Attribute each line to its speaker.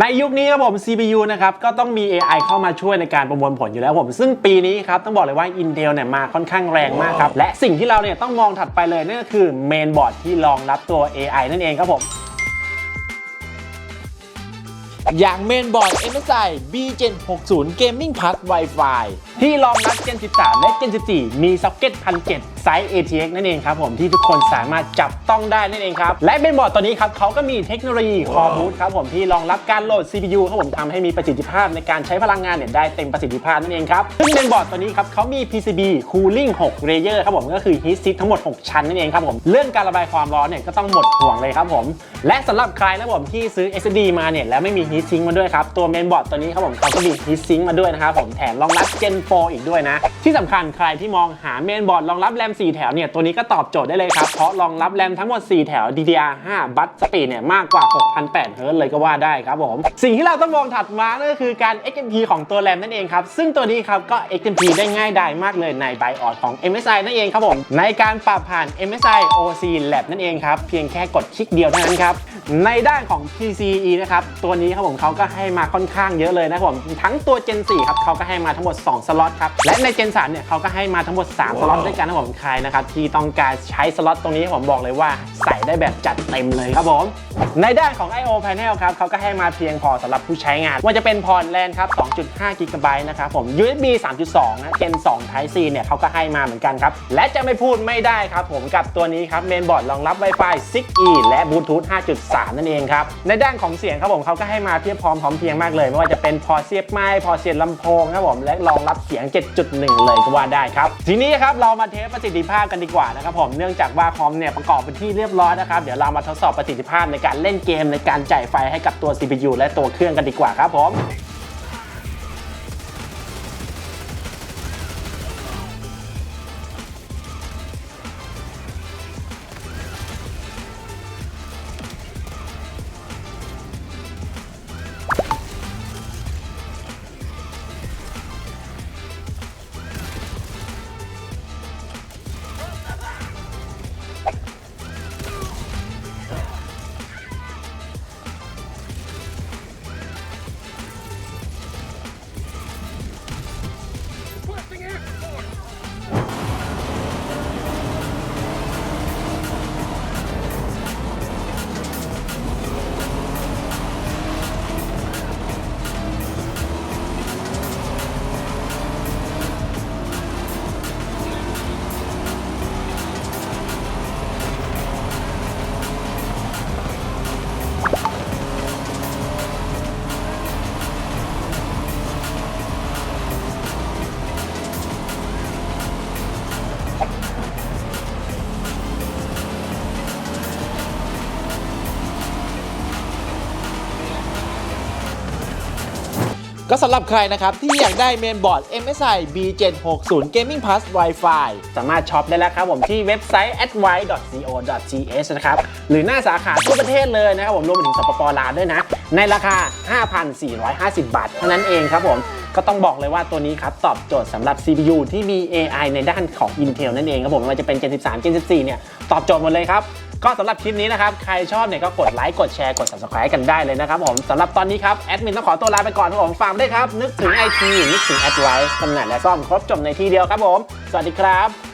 Speaker 1: ในยุคนี้ครับผม CPU นะครับก็ต้องมี AI เข้ามาช่วยในการประมวลผลอยู่แล้วผม ซึ่งปีนี้ครับต้องบอกเลยว่า Intel เนี่ยมาค่อนข้างแรงมากครับ และสิ่งที่เราเนี่ยต้องมองถัดไปเลยนั่นก็คือเมนบอร์ดที่รองรับตัว AI นั่นเองครับผม
Speaker 2: อย่างเมนบอร์ด MSI B Gen 60 Gaming Plus Wi-Fi
Speaker 1: ที่รองรับ Gen 13 และ Gen 14 มีซ็อกเก็ต1,007ไซส์ ATX นั่นเองครับผมที่ทุกคนสามารถจับต้องได้นั่นเองครับและเมนบอร์ดตัวนี้ครับเขาก็มีเทคโนโลยี Core Boot ครับผมที่รองรับการโหลด CPU ครับผมทำให้มีประสิทธิภาพในการใช้พลังงานเนี่ยได้เต็มประสิทธิภาพนั่นเองครับซึ่งเมนบอร์ดตัวนี้ครับเขามี PCB Cooling 6 Layer ครับผมก็คือ Heat Sink ทั้งหมด 6 ชั้นนั่นเองครับผมเรื่องการระบายความร้อนเนี่ยก็ต้องหมดห่วงเลยครับผมและสำหรับใครนะผมที่ซื้อ SSD มาเนี่ยแล้วไม่มี Heat Sink มาด้วยครับตัวเมนบอร์ดตัวนี้ครับผมเขาก็มี Heat Sink มาด้วยนะครับผมแถมรองรับ Gen 4 อีกด้วยนะที่สำคัญใครที่มองหาเมนบอร์ดรองรับแรม4 แถวเนี่ยตัวนี้ก็ตอบโจทย์ได้เลยครับ เพราะรองรับแรมทั้งหมด 4 แถว DDR5 บัตสปีดเนี่ยมากกว่า 6,800เฮิร์ตเลยก็ว่าได้ครับผม สิ่งที่เราต้องมองถัดมานั่นก็คือการ XMP ของตัวแรมนั่นเองครับ ซึ่งตัวนี้ครับก็ XMP ได้ง่ายดายมากเลยใน BIOS ของ MSI นั่นเองครับผมในการปรับผ่าน MSI OC Lab นั่นเองครับเพียงแค่กดคลิกเดียวเท่านั้นครับ ในด้านของ PCE นะครับ ตัวนี้ครับผมเขาก็ให้มาค่อนข้างเยอะเลยนะครับผมทั้งตัว Gen 4ครับเขาก็ให้มาทั้งหมด 2 สล็อตครับ และใน Gen 3เนี่ยเขาก็ให้มาทั้งหมด 3 สล็อตด้วยกันนะครับผมใครนะครับที่ต้องการใช้สล็อตตรงนี้ผมบอกเลยว่าใส่ได้แบบจัดเต็มเลยครับผม ในด้านของ I/O Panel ครับเขาก็ให้มาเพียงพอสำหรับผู้ใช้งาน ว่าจะเป็นพอร์ตแลนครับ 2.5 g b นะครับผม USB 3.2 นะ Gen 2 Type C เนี่ยเขาก็ให้มาเหมือนกันครับ และจะไม่พูดไม่ได้ครับผมกับตัวนี้ครับเมนบอร์ดรองรับ Wi-Fi 6E และ Bluetooth 3 นั่นเองครับ ในด้านของเสียงครับผมเขาก็ให้มาเพียบพร้อมพร้อมเพียงมากเลย ไม่ว่าจะเป็นพอเสียบไม้พอเสียบลำโพงครับผมและรองรับเสียง 7.1 เลยก็ว่าได้ครับ ทีนี้ครับเรามาเทสประสิทธิภาพกันดีกว่านะครับผมเนื่องจากว่าคอมเนี่ยประกอบเป็นที่เรียบร้อยนะครับเดี๋ยวเรามาทดสอบประสิทธิภาพในการเล่นเกมในการจ่ายไฟให้กับตัว CPU และตัวเครื่องกันดีกว่าครับผม
Speaker 2: ก็สำหรับใครนะครับที่อยากได้เมนบอร์ด MSI B Gen 60 Gaming Plus Wi-Fi
Speaker 1: สามารถช็อปได้แล้วครับผมที่เว็บไซต์ advice.co.th นะครับ หรือหน้าสาขาทั่วประเทศเลยนะครับผมรวมไปถึงสปปลาวด้วยนะ ในราคา 5,450 บาทเท่านั้นเองครับผมก็ต้องบอกเลยว่าตัวนี้ครับ ตอบโจทย์สำหรับ CPU ที่มี AI ในด้านของ Intel นั่นเองครับผมไม่ว่าจะเป็น Gen 13 Gen 14 เนี่ย ตอบโจทย์หมดเลยครับ ก็สำหรับคลิปนี้นะครับ ใครชอบเนี่ยก็กดไลค์กดแชร์กด subscribe กันได้เลยนะครับผมสำหรับตอนนี้ครับแอดมินต้องขอตัวลาไปก่อนครับผมฝากด้วยครับนึกถึงไอทีนึกถึงแอดไลฟ์ตำแหน่งและซ่อมครบจบในที่เดียวครับผม สวัสดีครับ